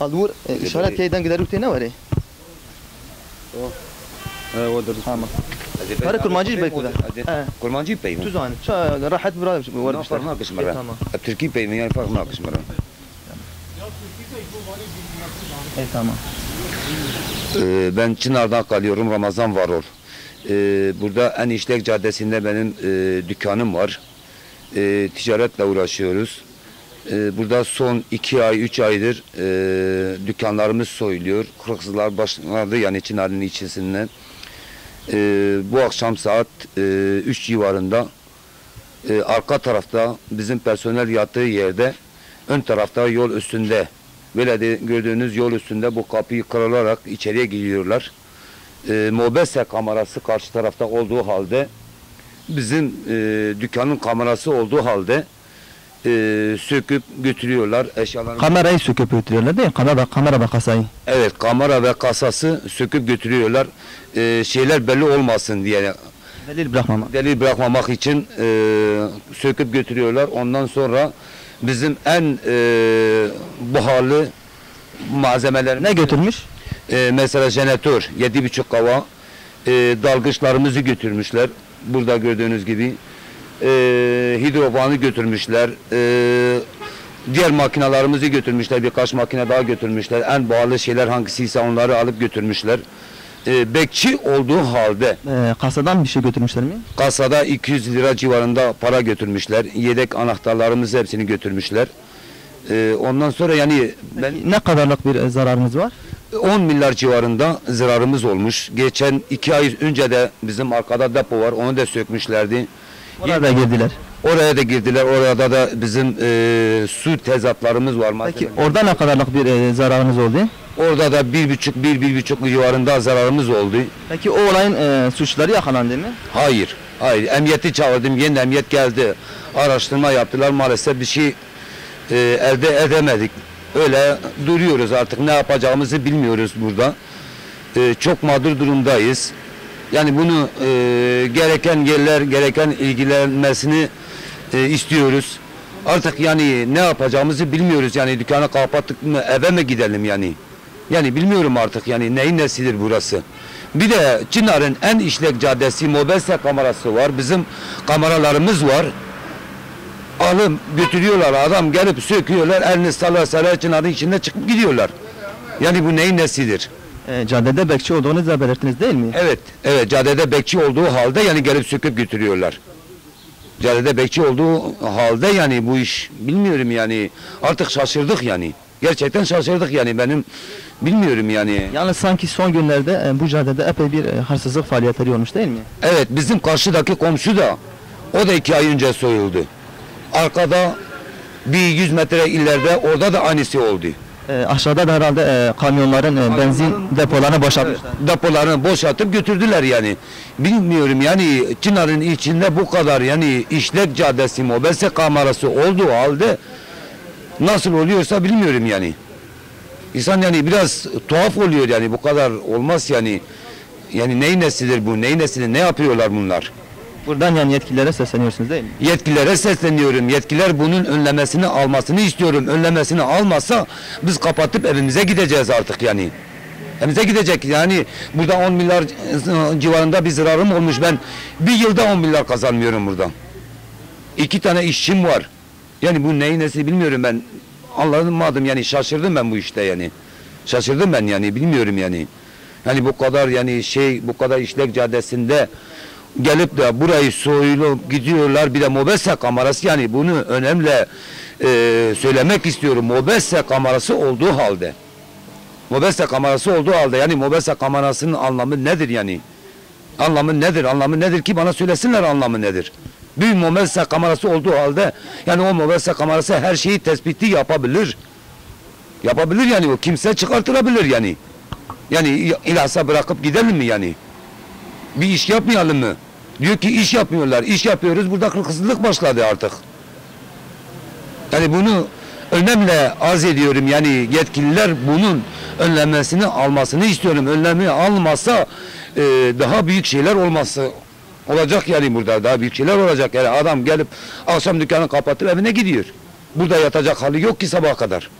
Alvur işaret keyden gider ukte ne var e? O dur. Tamam. Para kurmancı bey kuda. Kurmancı bey mi? Tu zani. Ça rahat bura var Ne fark nakış mara? Tamam. Türkiye bey mi yani fark nakış mara? E tamam. Ee, ben Çınar'dan kalıyorum Ramazan Varol. Ee, burada En İşlek Caddesi'nde benim e, dükkanım var. Ticaretle uğraşıyoruz. Ee, burada son iki ay, üç aydır e, dükkanlarımız soyuluyor. Hırsızlar başladı yani Çınar'ın içerisinden. Ee, bu akşam saat e, 3 civarında e, arka tarafta bizim personel yattığı yerde ön tarafta yol üstünde böyle de gördüğünüz yol üstünde bu kapıyı kırılarak içeriye giriyorlar. E, Mobese kamerası karşı tarafta olduğu halde bizim e, dükkanın kamerası olduğu halde e, söküp götürüyorlar eşyalarını. Kamerayı söküp götürüyorlar değil mi? Kamera, kamera bakasayı. Evet kamera ve kasası söküp götürüyorlar. E, şeyler belli olmasın diye Delil bırakmamak. delil bırakmamak için e, söküp götürüyorlar. Ondan sonra bizim en e, buharlı malzemeler Ne götürmüş? E, mesela jeneratör yedi buçuk kava e, dalgıçlarımızı götürmüşler. Burada gördüğünüz gibi e, hidrovanı götürmüşler. E, diğer makinalarımızı götürmüşler. Birkaç makine daha götürmüşler. En pahalı şeyler hangisiyse onları alıp götürmüşler. E, bekçi olduğu halde Ee, kasadan bir şey götürmüşler mi? Kasada 200 lira civarında para götürmüşler. Yedek anahtarlarımızı hepsini götürmüşler. Ee, ondan sonra yani ben Ne kadarlık bir e, zararınız var? 10 milyar civarında zararımız olmuş. Geçen iki ay önce de bizim arkada depo var. Onu da sökmüşlerdi. Oraya da girdiler. Oraya da girdiler. Orada da bizim e, su tezatlarımız var. Peki malzemeler. orada ne kadarlık bir e, zararınız oldu? Orada da bir buçuk, bir, bir buçuk civarında zararımız oldu. Peki o olayın e, suçları yakalandı mı? Hayır. Hayır. Emniyeti çağırdım. Yeni emniyet geldi. Araştırma yaptılar. Maalesef bir şey e, elde edemedik. Öyle duruyoruz artık. Ne yapacağımızı bilmiyoruz burada. E, çok mağdur durumdayız. Yani bunu e, gereken yerler, gereken ilgilenmesini e, istiyoruz. Artık yani ne yapacağımızı bilmiyoruz. Yani dükkanı kapattık mı eve mi gidelim yani? Yani bilmiyorum artık yani neyin nesidir burası. Bir de Çınar'ın en işlek caddesi Mobese kamerası var. Bizim kameralarımız var. Alım götürüyorlar adam gelip söküyorlar elini sala sala Çınar'ın içinde çıkıp gidiyorlar. Yani bu neyin nesidir? E, caddede bekçi olduğunuzu da belirttiniz değil mi? Evet, evet caddede bekçi olduğu halde yani gelip söküp götürüyorlar. Caddede bekçi olduğu halde yani bu iş bilmiyorum yani artık şaşırdık yani. Gerçekten şaşırdık yani benim bilmiyorum yani. Yalnız sanki son günlerde e, bu caddede epey bir e, hırsızlık faaliyetleri olmuş değil mi? Evet bizim karşıdaki komşu da o da iki ay önce soyuldu. Arkada bir 100 metre ileride orada da aynısı oldu. E, aşağıda da herhalde e, kamyonların e, benzin depolarını boşaltmışlar. Depolarını boşaltıp götürdüler yani. Bilmiyorum yani Çınar'ın içinde bu kadar yani işlek caddesi mobese kamerası olduğu halde nasıl oluyorsa bilmiyorum yani. İnsan yani biraz tuhaf oluyor yani bu kadar olmaz yani. Yani neyin nesidir bu? Neyin nesidir? Ne yapıyorlar bunlar? Buradan yani yetkililere sesleniyorsunuz değil mi? Yetkililere sesleniyorum. Yetkililer bunun önlemesini almasını istiyorum. Önlemesini almazsa biz kapatıp evimize gideceğiz artık yani. Evimize gidecek yani burada 10 milyar e, civarında bir zararım olmuş. Ben bir yılda 10 milyar kazanmıyorum buradan. İki tane işçim var. Yani bu neyin nesi bilmiyorum ben. Anlamadım yani şaşırdım ben bu işte yani. Şaşırdım ben yani bilmiyorum yani. Yani bu kadar yani şey bu kadar işlek caddesinde gelip de burayı soyulup gidiyorlar. Bir de mobese kamerası yani bunu önemli e, söylemek istiyorum. Mobese kamerası olduğu halde. Mobese kamerası olduğu halde yani mobese kamerasının anlamı nedir yani? Anlamı nedir? Anlamı nedir ki bana söylesinler anlamı nedir? Bir mobese kamerası olduğu halde yani o mobese kamerası her şeyi tespiti yapabilir. Yapabilir yani o kimse çıkartılabilir yani. Yani ilhasa bırakıp gidelim mi yani? Bir iş yapmayalım mı? Diyor ki iş yapmıyorlar. İş yapıyoruz. Burada hırsızlık başladı artık. Yani bunu önemli arz ediyorum. Yani yetkililer bunun önlemesini almasını istiyorum. Önlemi almazsa e, daha büyük şeyler olması olacak yani burada. Daha büyük şeyler olacak. Yani adam gelip akşam dükkanı kapatıp evine gidiyor. Burada yatacak hali yok ki sabaha kadar.